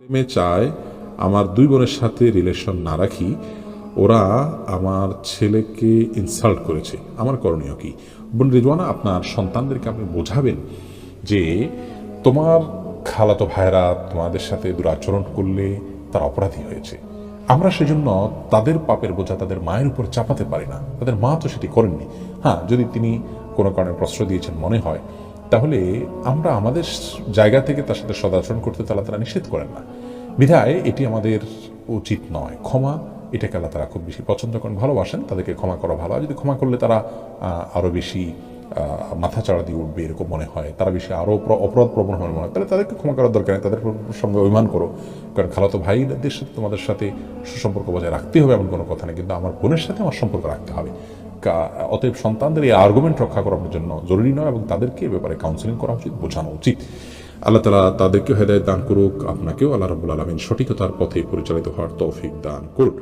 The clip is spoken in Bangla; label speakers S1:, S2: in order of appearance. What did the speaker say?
S1: মেয়ে চায়, আমার দুই বোনের সাথে রিলেশন না রাখি, ওরা আমার ছেলেকে ইনসাল্ট করেছে। আমার করণীয় কি? বোন রিজওয়ানা, আপনার সন্তানদেরকে আপনি বোঝাবেন যে তোমার খালাতো ভাইরা তোমাদের সাথে দুরাচরণ করলে তার অপরাধী হয়েছে। আমরা সেজন্য তাদের পাপের বোঝা তাদের মায়ের উপর চাপাতে পারি না। তাদের মা তো সেটি করেননি। হ্যাঁ যদি তিনি কোনো কারণে প্রশ্রয় দিয়েছেন মনে হয় তাহলে আমরা আমাদের জায়গা থেকে তার সাথে সদাচরণ করতে তারা তারা নিষেধ করেন না। বিধায় এটি আমাদের উচিত নয়। ক্ষমা এটাকে আল্লাহ তারা খুব বেশি পছন্দ করেন ভালোবাসেন তাদেরকে ক্ষমা করা ভালো। আর যদি ক্ষমা করলে তারা আরও বেশি আহ, মাথা চাড়া দিয়ে উঠবে এরকম মনে হয়। তারা বেশি আরও অপরাধ প্রবণ হবে মনে হয়। তাহলে তাদেরকে ক্ষমা করার দরকার নেই তাদের সঙ্গে অভিমান করো। কারণ খালাতো ভাইদের সাথে তোমাদের সাথে সুসম্পর্ক বজায় রাখতে হবে এমন কোনো কথা নেই। কিন্তু আমার বোনের সাথে আমার সম্পর্ক রাখতে হবে। অতএব সন্তানদের এই আর্গুমেন্ট রক্ষা করানোর জন্য জরুরি নয় এবং তাদেরকে এ ব্যাপারে কাউন্সিলিং করা উচিত, বোঝানো উচিত। আল্লাহ তালা তাদেরকেও হেদায়ত দান করুক, আপনাকেও আল্লাহ রবুল আলমিন সঠিকতার পথে পরিচালিত হওয়ার তৌফিক দান করুন